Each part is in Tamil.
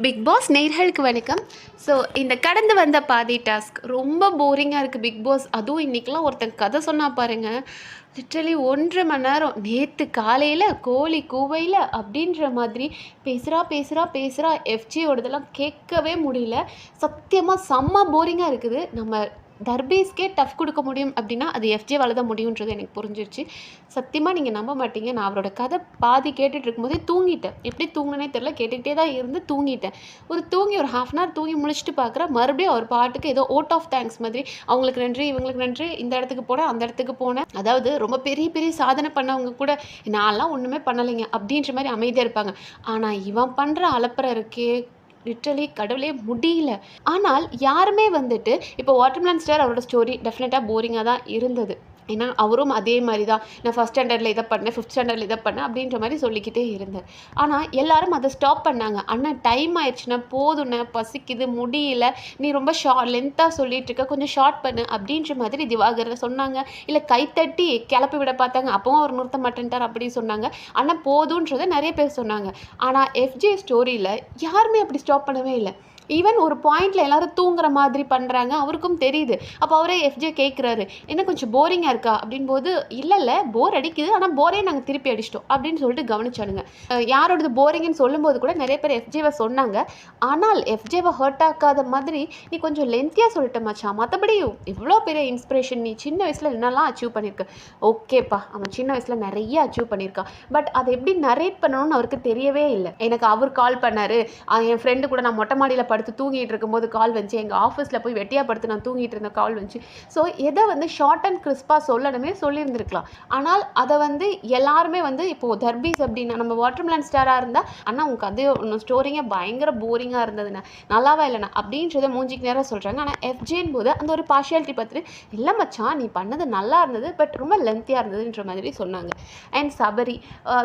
பிக் பாஸ் நேர்களுக்கு வணக்கம். ஸோ இந்த கடந்து வந்த பாதி டாஸ்க் ரொம்ப போரிங்காக இருக்குது பிக் பாஸ் அதுவும் இன்றைக்கெலாம் ஒருத்தன் கதை சொன்னால் பாருங்கள் லிட்ரலி ஒன்றரை மணி நேரம். நேற்று காலையில் கோழி கூவையில் அப்படின்ற மாதிரி பேசுகிறா பேசுகிறா பேசுகிறா எஃப்ஜியோடதெல்லாம் கேட்கவே முடியல. சத்தியமாக செம்ம போரிங்காக இருக்குது. நம்ம தர்பீஸ்க்கே டஃப் கொடுக்க முடியும் அப்படின்னா அது எஃப்ஜேவால் தான் முடியுன்றது எனக்கு புரிஞ்சிருச்சு. சத்தியமாக நீங்கள் நம்ப மாட்டீங்க. நான் அவரோட கதை பாதி கேட்டுட்டு இருக்கும்போதே தூங்கிட்டேன். எப்படி தூங்கினே தெரில கேட்டுக்கிட்டே தான் இருந்து தூங்கிட்டேன். ஒரு தூங்கி ஒரு ஹாஃப் அன் ஹவர் தூங்கி முடிச்சுட்டு பார்க்குறேன் மறுபடியும் அவர் பாட்டுக்கு ஏதோ ஓட் ஆஃப் தேங்க்ஸ் மாதிரி அவங்களுக்கு நன்றி இவங்களுக்கு நன்றி இந்த இடத்துக்கு போனேன் அந்த இடத்துக்கு போனேன். அதாவது ரொம்ப பெரிய பெரிய சாதனை பண்ணவங்க கூட நான்லாம் ஒன்றுமே பண்ணலைங்க. அப்படின்ற மாதிரி அமைதியாக இருப்பாங்க. ஆனால் இவன் பண்ணுற அலப்பறை இருக்கே லிட்ரலி கடவுளே முடியல. ஆனால் யாருமே வந்துட்டு இப்போ வாட்டர்மெலன் ஸ்டார் அவரோட ஸ்டோரி டெஃபினட்டாக போரிங்காக தான் இருந்தது. ஏன்னா அவரும் அதே மாதிரி தான் நான் ஃபஸ்ட் ஸ்டாண்டர்டில் இதை பண்ணேன் ஃபிஃப்த் ஸ்டாண்டர்டில் இதை பண்ணேன் அப்படின்ற மாதிரி சொல்லிக்கிட்டே இருந்தார் ஆனால் எல்லாரும் அதை ஸ்டாப் பண்ணாங்க. அண்ணா டைம் ஆயிடுச்சுன்னா போதுண்ணே பசிக்குது முடியல நீ ரொம்ப ஷா லென்த்தாக சொல்லிட்டு இருக்க கொஞ்சம் ஷார்ட் பண்ணு அப்படின்ற மாதிரி திவாகரை சொன்னாங்க. இல்லை கைத்தட்டி கிளப்பி விட பார்த்தாங்க. அப்பவும் அவர் நிறுத்த மாட்டேன்ட்டார் அப்படின்னு சொன்னாங்க. ஆனால் போதுன்றதை நிறைய பேர் சொன்னாங்க. ஆனால் எஃப்ஜே ஸ்டோரியில் யாருமே அப்படி ஸ்டாப் பண்ணவே இல்லை. ஈவன் ஒரு பாயிண்டில் எல்லாரும் தூங்குற மாதிரி பண்ணுறாங்க அவருக்கும் தெரியுது. அப்போ அவரே எஃப்ஜே கேட்குறாரு என்ன கொஞ்சம் போரிங்காக இருக்கா? அப்படின் போது இல்லை இல்லை போர் அடிக்குது. ஆனால் போரே நாங்கள் திருப்பி அடிச்சிட்டோம். அப்படின்னு சொல்லிட்டு கவனிச்சானுங்க. யாரோடது போரிங்னு சொல்லும்போது கூட நிறைய பேர் எஃப்ஜேவை சொன்னாங்க. ஆனால் எஃப்ஜேவை ஹர்ட் ஆக்காத மாதிரி நீ கொஞ்சம் லென்த்தியாக சொல்லிட்ட மச்சான். மற்றபடி இவ்வளோ பெரிய இன்ஸ்பிரேஷன் நீ சின்ன வயசில் என்னெல்லாம் அச்சீவ் பண்ணியிருக்க ஓகேப்பா அவன் சின்ன வயசில் நிறைய அச்சீவ் பண்ணியிருக்கான் பட் அதை எப்படி நரேட் பண்ணணும்னு அவருக்கு தெரியவே இல்லை. எனக்கு அவர் கால் பண்ணார். என் ஃப்ரெண்டு கூட நான் மொட்டை மாடியில் படுத்து தூங்கிட்டு இருக்கும்போது கால் வந்துச்சு எங்கள் ஆஃபீஸில் போய் வெட்டியாக படுத்து நான் தூங்கிட்டு இருந்த கால் வந்துச்சு ஸோ எதை வந்து ஷார்ட் அண்ட் கிறிஸ்பாக சொல்லணுமே சொல்லியிருந்திருக்கலாம். ஆனால் அதை வந்து எல்லாருமே வந்து இப்போது தர்பீஸ் அப்படின்னா நம்ம வாட்டர்மெலன் ஸ்டாராக இருந்தால் ஆனால் உங்கள் கதை உன் ஸ்டோரிங்க பயங்கர போரிங்காக இருந்ததுண்ணா. நல்லாவா இல்லைண்ணா? அப்படின்றத மூஞ்சிக்கு நேரம் சொல்கிறாங்க ஆனால் எஃப்ஜேன் போது அந்த ஒரு பார்ஷியாலிட்டி பார்த்துட்டு இல்லை மச்சான் நீ பண்ணது நல்லா இருந்தது பட் ரொம்ப லென்த்தியாக இருந்ததுன்ற மாதிரி சொன்னாங்க. அண்ட் சபரி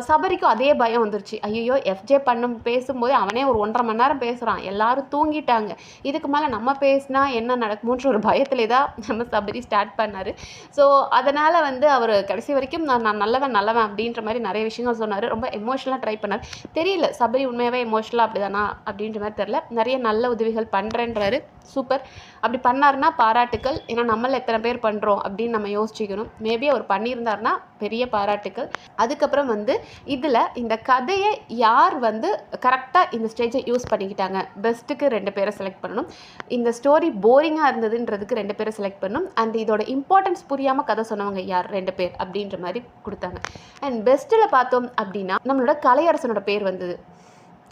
சபரிக்கும் அதே பயம் வந்துருச்சு. ஐயோ எஃப்ஜே பண்ணும் பேசும்போது அவனே ஒரு ஒன்றரை மணி நேரம் பேசுகிறான் எல்லாரும் தூங்கிட்டாங்க. இதுக்கு மேலே நம்ம பேசினா என்ன நடக்குமோன்ற ஒரு பயத்திலே தான் நம்ம சபரி ஸ்டார்ட் பண்ணார். ஸோ அதனால் வந்து அவர் கடைசி வரைக்கும் நான் நான் நல்லவன் நல்லவன் அப்படின்ற மாதிரி நிறைய விஷயங்கள் சொன்னார். ரொம்ப எமோஷனலாக ட்ரை பண்ணார். தெரியல சபரி உண்மையாகவே எமோஷனலாக அப்படிதானா அப்படின்ற மாதிரி தெரில நிறைய நல்ல உதவிகள் பண்ணுறேன்றாரு சூப்பர் அப்படி பண்ணாருன்னா பாராட்டுக்கள். ஏன்னா நம்மள எத்தனை பேர் பண்ணுறோம் அப்படின்னு நம்ம யோசிச்சுக்கணும். மேபி அவர் பண்ணியிருந்தாருன்னா பெரிய பாராட்டுக்கள். அதுக்கப்புறம் வந்து இதில் இந்த கதையை யார் வந்து கரெக்டாக இந்த ஸ்டேஜை யூஸ் பண்ணிக்கிட்டாங்க. பெஸ்ட்டுக்கு ரெண்டு பேரை செலக்ட் பண்ணணும். இந்த ஸ்டோரி போரிங்காக இருந்ததுன்றதுக்கு ரெண்டு பேரை செலக்ட் பண்ணணும். அண்ட் இதோட இம்பார்ட்டன்ஸ் புரியாமல் கதை சொன்னவங்க யார்? ரெண்டு பேர் அப்படின்ற மாதிரி கொடுத்தாங்க. அண்ட் பெஸ்ட்டில் பார்த்தோம் அப்படின்னா நம்மளோட கலையரசனோட பேர் வந்தது.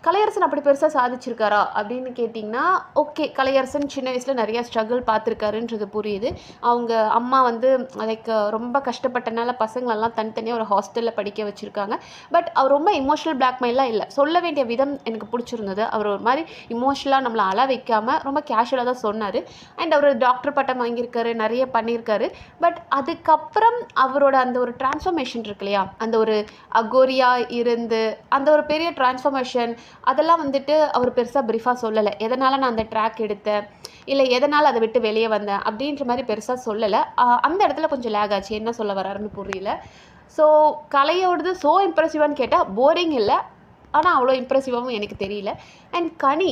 கலையரசன் அப்படி பெருசாக சாதிச்சிருக்காரா அப்படின்னு கேட்டிங்கன்னா ஓகே கலையரசன் சின்ன வயசில் நிறையா ஸ்ட்ரகிள் பார்த்துருக்காருன்றது புரியுது. அவங்க அம்மா வந்து லைக் ரொம்ப கஷ்டப்பட்டனால பசங்களெல்லாம் தனித்தனியாக ஒரு ஹாஸ்டலில் படிக்க வச்சுருக்காங்க. பட் அவர் ரொம்ப இமோஷனல் பிளாக்மெயிலாம் இல்லை. சொல்ல வேண்டிய விதம் எனக்கு பிடிச்சிருந்தது. அவர் ஒரு மாதிரி இமோஷனலாக நம்மளை அழ வைக்காமல் ரொம்ப கேஷுவலாக தான் சொன்னார். அண்ட் அவர் டாக்டர் பட்டம் வாங்கியிருக்காரு நிறைய பண்ணியிருக்காரு. பட் அதுக்கப்புறம் அவரோட அந்த ஒரு டிரான்ஸ்ஃபர்மேஷன் இருக்கு இல்லையா? அந்த ஒரு அகோரியா இருந்து அந்த ஒரு பெரிய டிரான்ஸ்ஃபர்மேஷன் அதெல்லாம் வந்துட்டு அவர் பெருசாக ப்ரீஃபாக சொல்லலை. எதனால் நான் அந்த ட்ராக் எடுத்தேன்? இல்லை எதனால் அதை விட்டு வெளியே வந்தேன்? அப்படின்ற மாதிரி பெருசாக சொல்லலை. அந்த இடத்துல கொஞ்சம் லேக் ஆச்சு. என்ன சொல்ல வராருன்னு புரியல. ஸோ கலையோடது ஸோ இம்ப்ரெசிவான்னு கேட்டால் போரிங் இல்லை. ஆனால் அவ்வளோ இம்ப்ரெசிவாகவும் எனக்கு தெரியல. அண்ட் கனி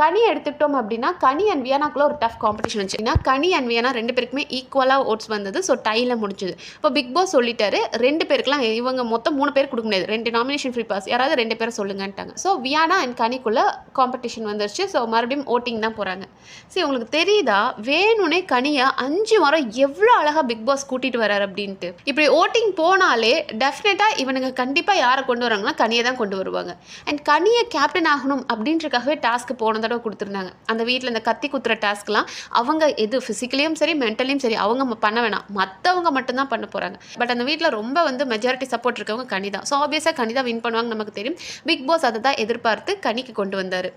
கனி எடுத்துக்கிட்டோம் அப்படின்னா கனி அண்ட் வியனாக்குள்ள ஒரு டஃப் காம்படிஷன் வந்துச்சு. கனி அண்ட் வியானா ரெண்டு பேருக்குமே ஈக்குவலாக ஓட்ஸ் வந்தது. ஸோ டையில் முடிஞ்சது. இப்போ பிக் பாஸ் சொல்லிட்டாரு ரெண்டு பேருக்குலாம் இவங்க மொத்தம் மூணு பேர் கொடுக்க முடியாது. ரெண்டு நாமினேஷன் ஃப்ரீ பாஸ் யாராவது ரெண்டு பேரை சொல்லுங்கன்ட்டாங்க. ஸோ வியானா அண்ட் கனிக்குள்ளே காம்படிஷன் வந்துருச்சு. ஸோ மறுபடியும் ஓட்டிங் தான் போகிறாங்க சரி உங்களுக்கு தெரியுதா? வேணும்னே கனியை அஞ்சு வாரம் எவ்வளோ அழகாக பிக் பாஸ் கூட்டிகிட்டு வரார் அப்படின்ட்டு. இப்படி ஓட்டிங் போனாலே டெஃபினட்டாக இவனுங்க கண்டிப்பாக யாரை கொண்டு வராங்கன்னா கனியை தான் கொண்டு வருவாங்க. அண்ட் கனியை கேப்டன் ஆகணும் அப்படின்றக்காகவே டாஸ்க்கு போன தடவை கொடுத்துருந்தாங்க. அந்த வீட்டில் இந்த கத்தி குத்துற டாஸ்க்லாம் அவங்க எது ஃபிசிக்கலியும் சரி மென்டலியும் சரி அவங்க பண்ண வேணாம். மற்றவங்க மட்டும்தான் பண்ண போகிறாங்க பட் அந்த வீட்டில் ரொம்ப வந்து மெஜாரிட்டி சப்போர்ட் இருக்கவங்க கனிதா ஸோ ஆப்வியஸாக கனிதா வின் பண்ணுவாங்க நமக்கு தெரியும். பிக் பாஸ் அதை தான் எதிர்பார்த்து கனிக்கு கொண்டு வந்தார்.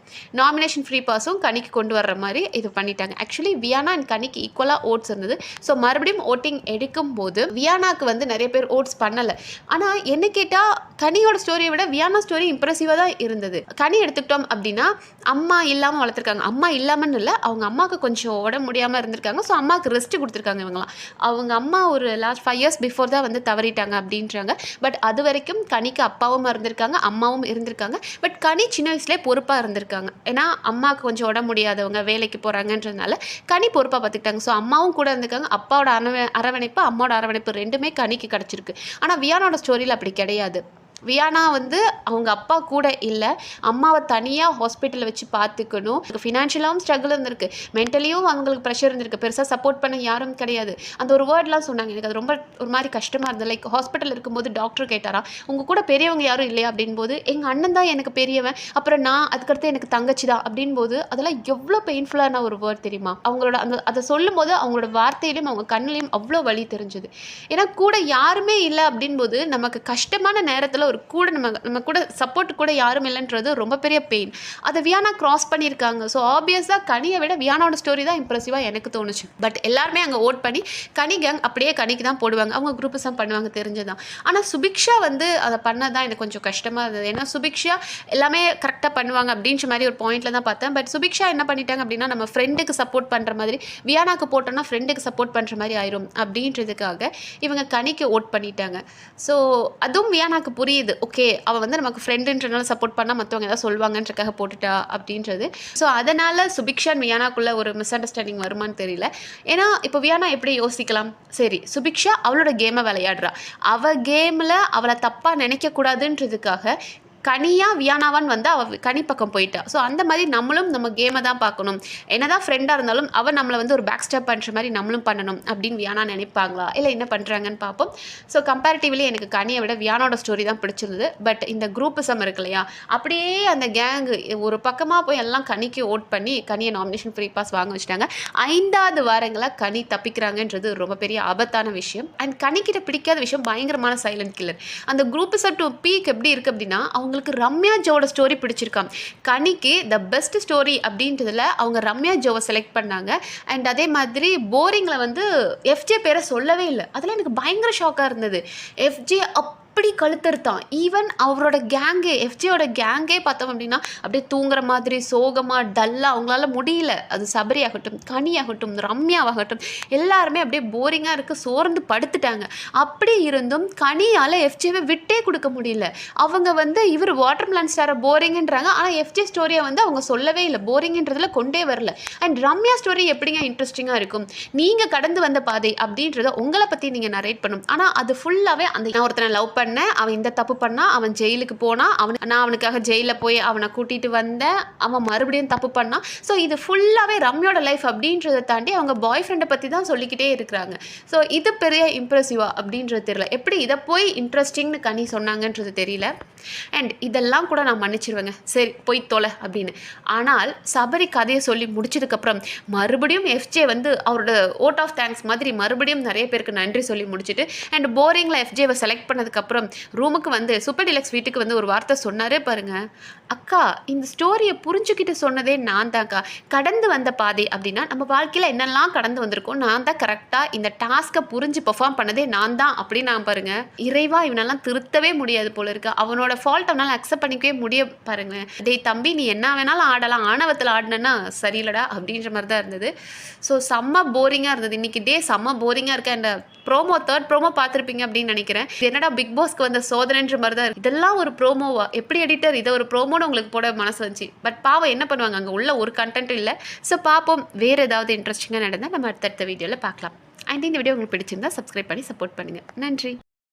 நாமினேஷன் ஃப்ரீ பாஸும் கனிக்கு கொண்டு வர்ற மாதிரி இது பண்ணிட்டாங்க. ஆக்சுவலி வியானா அண்ட் கனிக்கு ஈக்குவலாக ஓட்ஸ் இருந்தது. ஸோ மறுபடியும் ஓட்டிங் எடுக்கும் போது வியானாக்கு வந்து நிறைய பேர் ஓட்ஸ் பண்ணலை. ஆனால் என்ன கேட்டால் கனியோட ஸ்டோரியை விட வியானா ஸ்டோரி இம்ப்ரெசிவாக தான் இருந்தது. கனி எடுத்துக்கிட்டோம் அப்படின்னா அம்மா அம்மா இல்லாமல் வளர்த்துருக்காங்க. அம்மா இல்லாமன்னு இல்லை அவங்க அம்மாவுக்கு கொஞ்சம் உடம்பு முடியாமல் இருந்திருக்காங்க. ஸோ அம்மாவுக்கு ரெஸ்ட் கொடுத்துருக்காங்க இவங்களாம் அவங்க அம்மா ஒரு லாஸ்ட் ஃபைவ் இயர்ஸ் பிஃபோர் தான் வந்து தவறிட்டாங்க அப்படின்றாங்க. பட் அது வரைக்கும் கனிக்கு அப்பாவும் இருந்திருக்காங்க அம்மாவும் இருந்திருக்காங்க. பட் கனி சின்ன வயசுலேயே பொறுப்பாக இருந்திருக்காங்க. ஏன்னா அம்மாவுக்கு கொஞ்சம் உடம்பு முடியாதவங்க வேலைக்கு போகிறாங்கன்றதுனால கனி பொறுப்பாக பார்த்துக்கிட்டாங்க ஸோ அம்மாவும் கூட இருந்திருக்காங்க. அப்பாவோட அரவ அரவணைப்பு அம்மாவோட அரவணைப்பு ரெண்டுமே கனிக்கு கிடச்சிருக்கு. ஆனால் வியானோட ஸ்டோரியில் அப்படி கிடையாது. வியானா வந்து அவங்க அப்பா கூட இல்லை. அம்மாவை தனியாக ஹாஸ்பிட்டலில் வச்சு பார்த்துக்கணும் ஃபினான்ஷியலாகவும் ஸ்ட்ரகிள் இருந்திருக்கு. மென்டலியும் அவங்களுக்கு ப்ரெஷர் இருந்திருக்கு. பெருசாக சப்போர்ட் பண்ண யாரும் கிடையாது. அந்த ஒரு வேர்ட்லாம் சொன்னாங்க. எனக்கு அது ரொம்ப ஒரு மாதிரி கஷ்டமாக இருந்தது. லைக் ஹாஸ்பிட்டல் இருக்கும்போது டாக்டர் கேட்டாரா உங்கள் கூட பெரியவங்க யாரும் இல்லையா? அப்படின்போது எங்கள் அண்ணன் தான் எனக்கு பெரியவன். அப்புறம் நான் அதுக்கடுத்து எனக்கு தங்கச்சி தான் அப்படின்போது அதெல்லாம் எவ்வளோ பெயின்ஃபுல்லான ஒரு வேர்ட் தெரியுமா? அவங்களோட அந்த அதை சொல்லும் போது அவங்களோட வார்த்தையிலையும் அவங்க கண்ணிலையும் அவ்வளோ வலி தெரிஞ்சுது. ஏன்னா கூட யாருமே இல்லை அப்படின்போது நமக்கு கஷ்டமான நேரத்தில் ஒரு கூட நம்ம நம்ம கூட சப்போர்ட் கூட யாரும் இல்லைன்றது ரொம்ப பெரிய பெயின் அதை வியானா கிராஸ் பண்ணியிருக்காங்க. ஸோ ஆப்வியஸாக கனியை விட வியானாவோட ஸ்டோரி தான் இம்ப்ரெசிவாக எனக்கு தோணுச்சு. பட் எல்லாருமே அங்கே ஓட் பண்ணி கனி கேங் அப்படியே கனிக்கு தான் போடுவாங்க. அவங்க குரூப்ஸ் தான் பண்ணுவாங்க தெரிஞ்சுதான் ஆனால் சுபிக்ஷா வந்து அதை பண்ண தான் எனக்கு கொஞ்சம் கஷ்டமாக இருந்தது. ஏன்னா சுபிக்ஷா எல்லாமே கரெக்டாக பண்ணுவாங்க அப்படின்ற மாதிரி ஒரு பாயிண்ட்டில் தான் பார்த்தேன். பட் சுபிக்ஷா என்ன பண்ணிட்டாங்க அப்படின்னா நம்ம ஃப்ரெண்டுக்கு சப்போர்ட் பண்ணுற மாதிரி வியானாக்கு போட்டோம்னா ஃப்ரெண்டுக்கு சப்போர்ட் பண்ணுற மாதிரி ஆயிரும் அப்படின்றதுக்காக இவங்க கனிக்கு ஓட் பண்ணிட்டாங்க. ஸோ அதுவும் வியானாக்கு தெரியுது ஓகே அவள் வந்து நமக்கு ஃப்ரெண்டுன்றனால சப்போர்ட் பண்ணால் மற்றவங்க ஏதாவது சொல்லுவாங்கன்றக்காக போட்டுட்டா அப்படின்றது. ஸோ அதனால் சுபிக்ஷா அண்ட் ஒரு மிஸ் அண்டர்ஸ்டாண்டிங் வருமான்னு தெரியல. ஏன்னா இப்போ வியானா எப்படி யோசிக்கலாம்? சரி சுபிக்ஷா அவளோட கேமை விளையாடுறா. அவள் கேமில் அவளை தப்பாக நினைக்கக்கூடாதுன்றதுக்காக கனியாக வியானாவான் வந்து அவள் கனி பக்கம் போயிட்டா. ஸோ அந்த மாதிரி நம்மளும் நம்ம கேமை தான் பார்க்கணும். என்னதான் ஃப்ரெண்டாக இருந்தாலும் அவள் நம்மளை வந்து ஒரு பேக் ஸ்டெப் பண்ணுற மாதிரி நம்மளும் பண்ணணும் அப்படின்னு வியானா நினைப்பாங்களா? இல்லை என்ன பண்ணுறாங்கன்னு பார்ப்போம். ஸோ கம்பேரிட்டிவ்லி எனக்கு கனியை விட வியானோட ஸ்டோரி தான் பிடிச்சிருந்தது. பட் இந்த குரூப்பிசம் இருக்கு இல்லையா? அப்படியே அந்த கேங்கு ஒரு பக்கமாக போய் எல்லாம் கனிக்கு ஓட் பண்ணி கனியை நாமினேஷன் ஃப்ரீ பாஸ் வாங்க வச்சுட்டாங்க. ஐந்தாவது வாரங்களாக கனி தப்பிக்கிறாங்கன்றது ரொம்ப பெரிய ஆபத்தான விஷயம். அண்ட் கனிக்கிட்ட பிடிக்காத விஷயம் பயங்கரமான சைலண்ட் கில்லர் அந்த குரூப்பிசம் டு பீக் எப்படி இருக்குது அப்படின்னா அவங்க அவங்களுக்கு ரம்யா ஜோவோட ஸ்டோரி பிடிச்சிருக்கான் கனிக்கு த பெஸ்ட் ஸ்டோரி அப்படின்றதுல அவங்க ரம்யா ஜோவை செலக்ட் பண்ணாங்க. அண்ட் அதே மாதிரி போரிங்கில் வந்து எஃப்ஜே பேரை சொல்லவே இல்லை. அதெல்லாம் எனக்கு பயங்கர ஷாக்காக இருந்தது. எஃப்ஜே அப் அப்படி கழுத்தறுத்தான். ஈவன் அவரோட கேங்கே எஃப்ஜியோட கேங்கே பார்த்தோம் அப்படின்னா அப்படியே தூங்குற மாதிரி சோகமாக டல்லாக அவங்களால முடியல. அது சபரி ஆகட்டும் கனி ஆகட்டும் ரம்யாவாகட்டும் எல்லாருமே அப்படியே போரிங்காக இருக்குது சோர்ந்து படுத்துட்டாங்க. அப்படி இருந்தும் கனியால் எஃப்ஜியை விட்டே கொடுக்க முடியல. அவங்க வந்து இவர் வாட்டர் மிலன் ஸ்டாரை போரிங்கன்றாங்க ஆனால் எஃப்ஜி ஸ்டோரியை வந்து அவங்க சொல்லவே இல்லை. போரிங்கன்றதுல கொண்டே வரல. அண்ட் ரம்யா ஸ்டோரி எப்படிங்க இன்ட்ரெஸ்டிங்காக இருக்கும்? நீங்கள் கடந்து வந்த பாதை அப்படின்றத உங்களை பற்றி நீங்கள் நரேட் பண்ணும். ஆனால் அது ஃபுல்லாகவே அந்த ஒருத்தனை லவ் பண்ணேன் அவன் இந்த தப்பு பண்ணா அவன் ஜெயிலுக்கு போனால் அவன் நான் அவனுக்காக ஜெயிலில் போய் அவனை கூட்டிகிட்டு வந்தேன் அவன் மறுபடியும் தப்பு பண்ணான் ஸோ இது ஃபுல்லாகவே ரம்யோட லைஃப் அப்படின்றத தாண்டி அவங்க பாய் ஃப்ரெண்டை பற்றி தான் சொல்லிக்கிட்டே இருக்கிறாங்க. ஸோ இது பெரிய இம்ப்ரெசிவா அப்படின்றது தெரியல. எப்படி இதை போய் இன்ட்ரெஸ்டிங்னு கனி சொன்னாங்கன்றது தெரியல. அண்ட் இதெல்லாம் கூட நான் மன்னிச்சிருவேங்க. சரி போய் தொலை அப்படின்னு. ஆனால் சபரி கதையை சொல்லி முடிச்சதுக்கப்புறம் மறுபடியும் எஃப்ஜே வந்து அவரோட ஓட் ஆஃப் தேங்க்ஸ் மாதிரி மறுபடியும் நிறைய பேருக்கு நன்றி சொல்லி முடிச்சுட்டு அண்ட் போரிங்கில் எஃப்ஜேவை செலக்ட் பண்ணதுக்கப்புறம் ரூமுக்கு வந்து சூப்பர் டிலக்ஸ் வீட்டுக்கு வந்து ஒரு வார்த்தை சொன்னாரே பாருங்க. அக்கா இந்த ஸ்டோரியை புரிஞ்சுக்கிட்டு சொன்னதே நான் தான்க்கா. கடந்து வந்த பாதை அப்படின்னா நம்ம வாழ்க்கையில் என்னெல்லாம் கடந்து வந்திருக்கோம் நான் தான் கரெக்டாக இந்த டாஸ்க்கை புரிஞ்சு பெர்ஃபார்ம் பண்ணதே நான் தான் அப்படின்னு நான் பாருங்க. இறைவா இவனெல்லாம் திருத்தவே முடியாது போல இருக்கு. அவனோட ஃபால்ட் அவனால் அக்செப்ட் பண்ணிக்கவே முடிய பாருங்க. டேய் தம்பி நீ என்ன வேணாலும் ஆடலாம். ஆணவத்தில் ஆடினேன்னா சரியில்லடா அப்படின்ற மாதிரி தான் இருந்தது. ஸோ செம்ம போரிங்காக இருந்தது. இன்னைக்கு டே செம்ம போரிங்காக இருக்க? அந்த ப்ரோமோ தேர்ட் ப்ரோமோ பார்த்துருப்பீங்க அப்படின்னு நினைக்கிறேன். என்னடா பிக் பாஸ் பாஸ்க்கு வந்த சோதனைன்ற மாதிரி தான் இதெல்லாம் ஒரு ப்ரோமோவா? எப்படி எடிட்டர் இதை ஒரு ப்ரோமோன்னு உங்களுக்கு போட மனசு வந்துச்சு? பட் பாவம் என்ன பண்ணுவாங்க? அங்கே உள்ள ஒரு கண்டென்ட் இல்லை. ஸோ பார்ப்போம் வேறு ஏதாவது இன்ட்ரெஸ்டிங்காக நடந்தால் நம்ம அடுத்தடுத்த வீடியோவில் பார்க்கலாம் அண்ட் இந்த வீடியோ உங்களுக்கு பிடிச்சிருந்தா சப்ஸ்கிரைப் பண்ணி சப்போர்ட் பண்ணுங்கள் நன்றி.